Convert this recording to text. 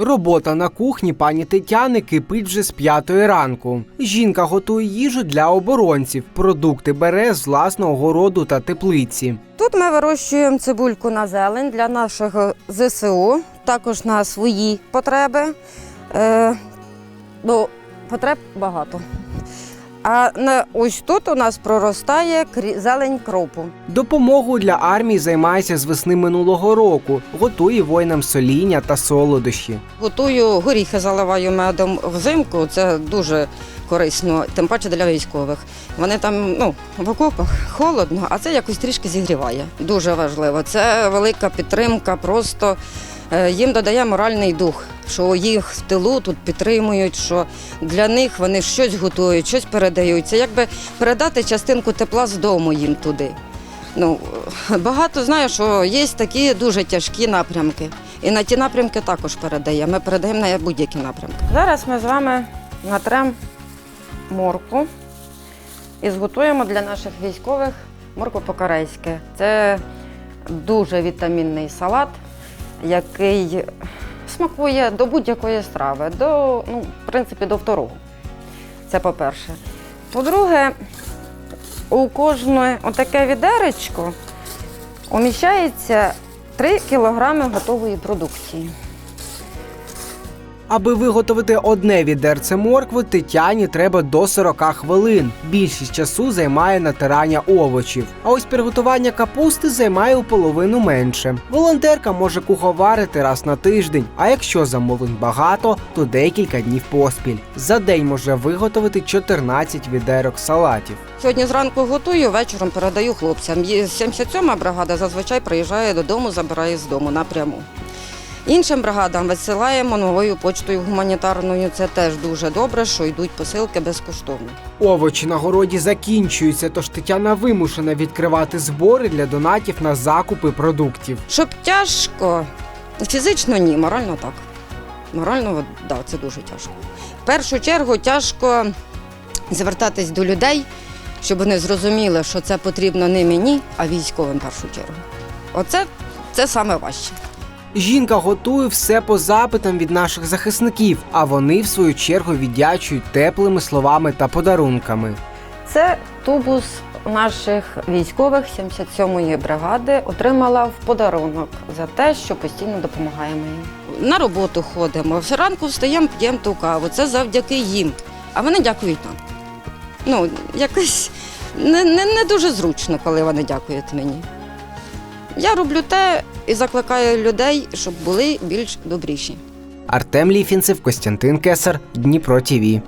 Робота на кухні пані Тетяни кипить вже з п'ятої ранку. Жінка готує їжу для оборонців. Продукти бере з власного городу та теплиці. Тут ми вирощуємо цибульку на зелень для нашого ЗСУ, також на свої потреби. Е, ну, потреб багато. А на, ось тут у нас проростає зелень кропу. Допомогою для армії займається з весни минулого року. Готує воїнам соління та солодощі. Готую горіхи, заливаю медом взимку. Це дуже корисно, тим паче для військових. Вони там ну, в окопах холодно, а це якось трішки зігріває. Дуже важливо. Це велика підтримка. Просто їм додає моральний дух, що їх в тилу тут підтримують, що для них вони щось готують, щось передають. Це якби передати частинку тепла з дому їм туди. Ну, багато знаю, що є такі дуже тяжкі напрямки. І на ті напрямки також передаємо. Ми передаємо на будь-які напрямки. Зараз ми з вами натрем морку і зготуємо для наших військових морку по-корейськи. Це дуже вітамінний салат, який смакує до будь-якої страви, до, ну, в принципі, до второго. Це по-перше. По-друге, у кожне отаке відеречко уміщається 3 кілограми готової продукції. Аби виготовити одне відерце моркви, Тетяні треба до 40 хвилин. Більшість часу займає натирання овочів. А ось приготування капусти займає у половину менше. Волонтерка може куховарити раз на тиждень, а якщо замовлень багато, то декілька днів поспіль. За день може виготовити 14 відерок салатів. Сьогодні зранку готую, вечором передаю хлопцям. Є 77-ма бригада зазвичай приїжджає додому, забирає з дому напряму. Іншим бригадам висилаємо новою почтою гуманітарною. Це теж дуже добре, що йдуть посилки безкоштовно. Овочі на городі закінчуються, тож Тетяна вимушена відкривати збори для донатів на закупи продуктів. Щоб тяжко, фізично ні, морально так. Морально, да, це дуже тяжко. В першу чергу тяжко звертатись до людей, щоб вони зрозуміли, що це потрібно не мені, а військовим в першу чергу. Оце це саме важче. Жінка готує все по запитам від наших захисників, а вони, в свою чергу, віддячують теплими словами та подарунками. Це тубус наших військових 77-ї бригади отримала в подарунок за те, що постійно допомагаємо їм. На роботу ходимо. Зранку встаємо, п'ємо ту каву. Це завдяки їм. А вони дякують нам. Ну, якось не, не, не дуже зручно, коли вони дякують мені. Я роблю те і закликаю людей, щоб були більш добріші. Артем Ліфінцев, Костянтин Кесар, Дніпро ТІВІ.